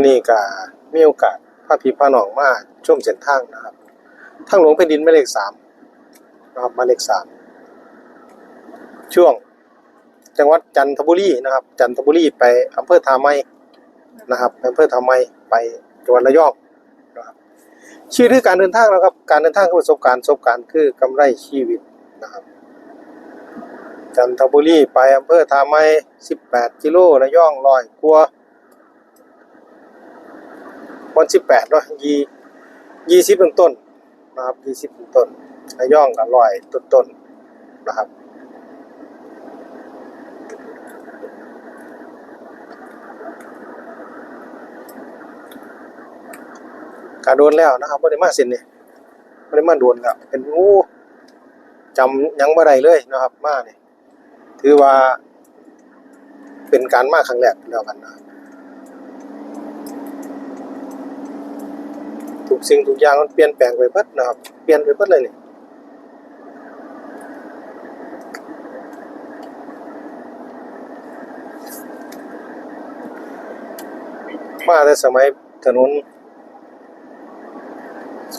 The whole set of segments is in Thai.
วันนี้ก็มีโอกาสพาพี่พาน้องมาชมเส้นทางนะครับทางหลวงแผ่นดินหมายเลขสามนะครับหมายเลขสามช่วง จังหวัดจันทบุรีนะครับ จันทบุรีไปอำเภอท่าไม้นะครับอำเภอท่าไม้ไปจังหวัดระยองนะครับชื่อคือการเดินทางนะครับ การเดินทางคือประสบการณ์ประสบการณ์คือกำไรชีวิตนะครับ จันทบุรีไปอำเภอท่าไม้18กิโลระยองร้อยกว่า วัน18เนาะยี่ยี่สิบเป็นต้นนะครับยี่สิบเป็นต้นระยองก็ร้อยต้นต้นนะครับ การโดนแล้วนะครับบ่ได้มาเส้นนี่บ่ได้มาโดนแล้วเป็นโอ้จำยังบ่ได้เลยนะครับ มาเนี่ยถือว่าเป็นการมาครั้งแรกแล้วกันนะครับ ทุกสิ่งทุกอย่างมันเปลี่ยนแปลงไปเบิดนะครับ เปลี่ยนไปเบิดเลยนี่มาแต่สมัยถนน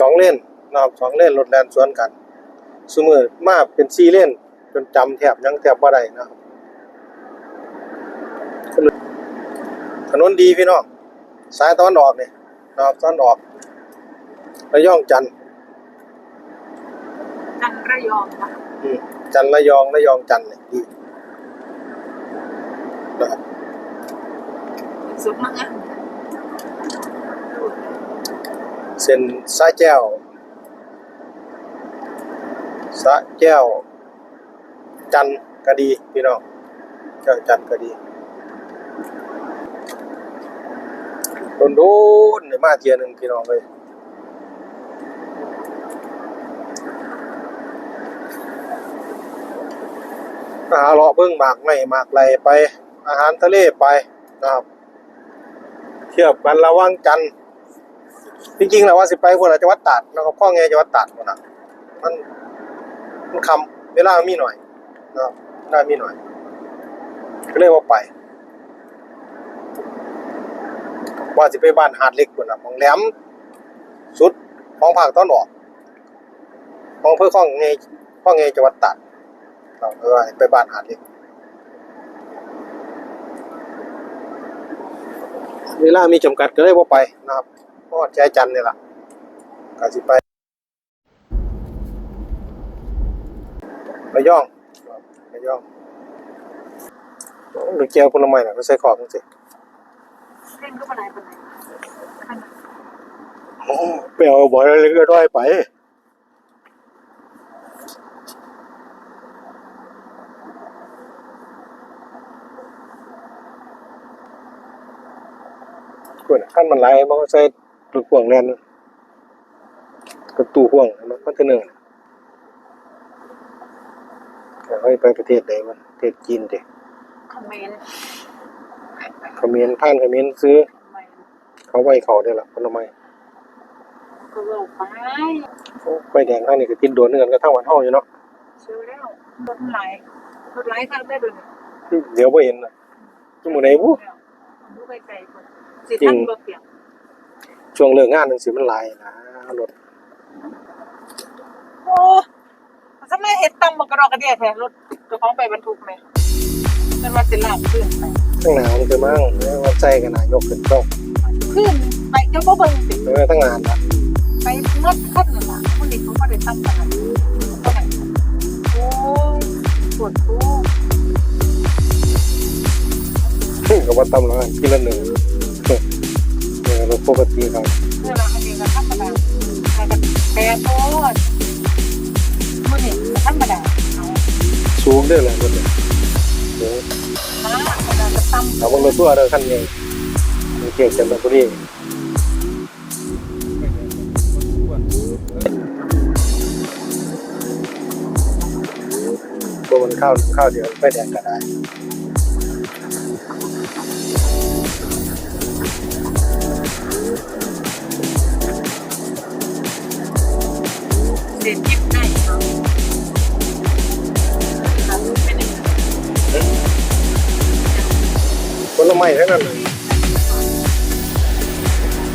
สองเลนนะครับสองเลนรถแล่นสวนกันสมือมาเป็นสี่เลนจนจำแทบยังแทบบ่ได้นะครับถนนดีพี่น้องสายตะวันออกนี่นะครับตะวันออก ระยองจันทร์จันระยองนะอืมจันทร์ระยองระยองจันทร์นี่ดีนะครับสุดมากนะเส้นสายแก้วสายแก้ว จันทร์ก็ดีพี่น้องแก้วจันทร์ก็ดีโดนโดนๆมาเทียหนึงพี่น้องเลย หาเลาะเบิ้งหมากไม่หมากไรไป อาหารทะเลไปนะครับ เทียบกันระว่างจัน จริงๆแล้วว่าสิไปคนละจังหวัดตราดนะครับข้อแงจังหวัดตราดนน่ะมันมันคำเวลามีหน่อยนะครับเวลามีหน่อย ก็เลยว่าไปว่าสิไปบ้านหาดเล็กคนน่ะของแหลมสุดของภาคตอนออกของเพื่อข้องเงข้องเงจังหวัดตราด เราเออไปบ้านหาดเล็กเวลามีจำกัดก็เลยว่าไปนะครับเพราะว่าใจจันทร์นี่แหละก็สิไประยองระยองหรือแก้วผลไม้น่ะก็ใส่ขอบจังซี่เล่นก็มาไหนไปไหนโอ้ไปเอาบ่อยเลยก็ด้อยไป ขั้นมันไหลมันก็ใส่ลูกพ่วงแน่นกับตู้พ่วงมันคอนเทนเนอร์น่ะแต่ให้ไปประเทศใดมันประเทศจีนเด้คอมเมนต์เขมรผ่านเขมรซื้อคอมเมนต์เขาไว้เขาได้ละผลไม้ก็เราไปโอ้ไฟแดงข้างนี้ก็ติดโดนเงินก็เท่าวันเท่าอยู่เนาะเชื่อแล้วรถไหลรถไหลข้างได้ด้วยเดี๋ยวไปเห็นนะที่หมู่ไหนบุดูไกล ๆคนสิท่านรถเปียกช่วงเลิกงานหนังสือมันหลายนะรถโอ้ทำไมเห็ดตำมากระดอกกระเดียแทนรถตัวของไปบรรทุกไหมเป็นว่าสิลากขึ้นไปข้างหน้ามันคือมั่งแล้วว่าใจกันนะยกขึ้นต้องขึ้นไปเจ้าบ่เบิ่งสิเออทั้งงานละไปเมื่อขั้นนั่นล่ะคนนี้เขาก็ได้ตั้งกันก็ไหนโอ้ยปวดท้องก็ว่าตำละทีละหนึ่งเออรถ ปกติครับเวลาอันนี้ก็ธรรมดาแต่แปรโทษมื่อนี้ก็ธรรมดาสูงเด้อเลยรถเนี่ยโอ้มาธรรมดาจะตั้มเอาบนรถทั่วเด้อคันนี้มีเกียรติจันทบุรีตัวมันข้าวข้าวเดียวไฟแดงก็ได้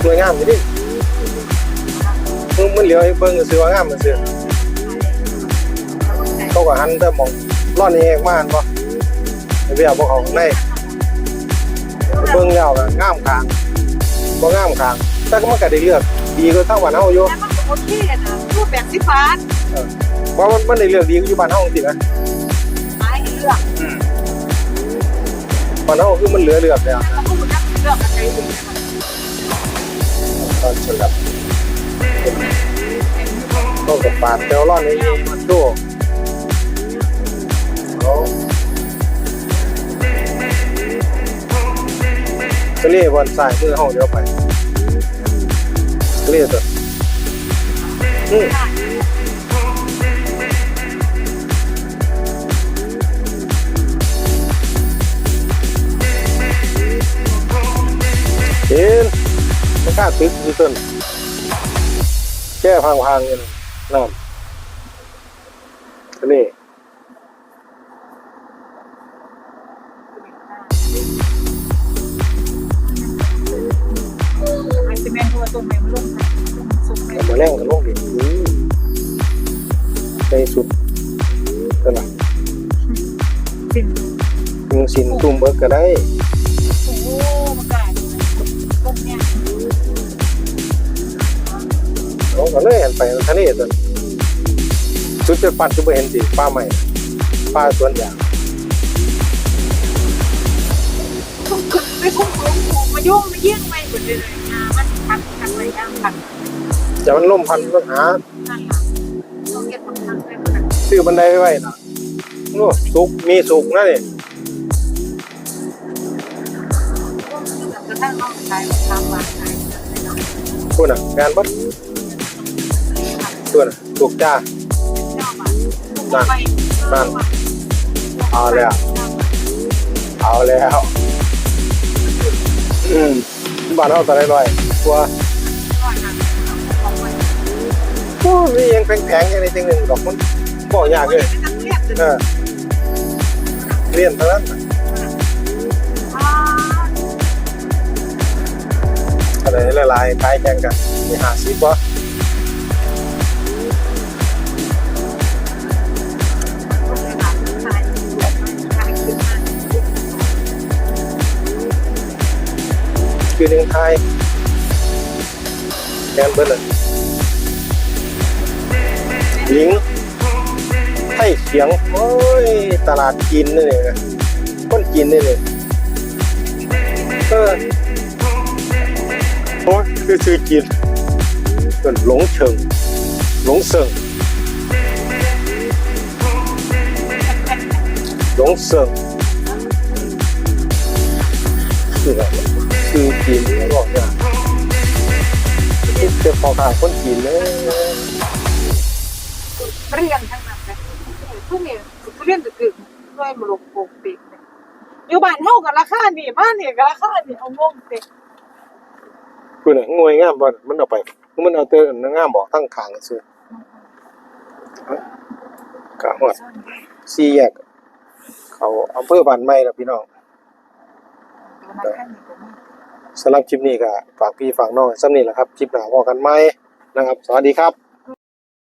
สวยงามอยู่ดิมึงมันเหลียวให้เบิ่งก็ซื้อว่างามมันซื้อเขาก็หันแต่หมองร่อนเองมาหั่นบ่ไอ้เบี้ยบ่เขาข้างในเบิ่งแล้วก็งามข้างบ่งามข้างแต่ก็มันก็ได้เลือกดีกว่าทางบ้านเฮาอยู่แต่มันก็โอเคนะรูปแบบสิบบาทเพราะมันมันได้เลือกดีกว่าอยู่บ้านเฮาจริงๆนะไม้ให้เลือกบ้านเฮาคือมันเหลือเลือกแล้วแล้วก็คุณนักเลือกอะไรดีต อนฉลับต้องกับปาดเตลร่อนนี่มันดูเอาทะเลบนสายมือห้องเดียวไปทะเลตัวอืม ตึกอยู่ต้นแก้พังๆอยู่นั่นทะเลไอซีเมนต์ตัวตรงไหนมันลงไปสุกไหมเอามาแรงกันลงดิอืมในสุดก็ล่ะสิ่งมึงสินตุ่มเบิกก็ได้ เอาก็เลยหันไปทะเลตัวนี้สุดจะปัดจะไปเห็นสิป้าใหม่ป้าสวนยางทุ่งขึ้นไปทุ่งลงถูกมายุ่งมาเยี่ยงไปหมดเลยนะมันพันกันไปย่างพันจะมันล่มพันปัญหาต้องเก็บคนทางไปซื้อบันไดไว้ไว้นะโอ้สุกมีสุกนะนี่กระทั่งน้องชายทำวางชายพูดนะงานบัด ตัวน่ะสุกจ้าเอาแล้ว เอาแล้วอืมบ้านเฮาตะไลลอยกลัวโอ้มียังแพงๆอย่างนี้จังหนึงดอกมันบ่ยากเลยเออเรียนเท่านั้นน่ะอะไรหลายๆคล้ายแข่งกันมี50บ่ คือหนึงไทยแกนเบิดเลยหญิงให้เสียง โอ้ย ตลาดจีนนี่นี่นะคนจีนนี่นี่เออโอ้ยคือชื่อจีนเป็นหลงเฉิงหลงเซิงหลงเซิงคืออะไร คือจีนเขาบอกว่าที่จะพอขาคนจีนเลยเรียนทั้งนั้นเลยทุกเนี่ยเรียนตึกๆด้วยมรกโปกปีกอยู่บ้านเท่ากับราคานี่บ้านนี่กับราคานี่เอางงเต็คุณน่ะงวยงามบ่มันเอาไปมันเอาเตือนงามบอกทั้งขางซื่อกะฮอดสี่แยกเขาอำเภอบ้านใหม่แล้วพี่น้อง สำหรับคลิปนี้ก็ฝากพี่ฝากน้องไว้ซ้ำนี้แหละครับ คลิปหน้าพอกันไหมนะครับ สวัสดีครับ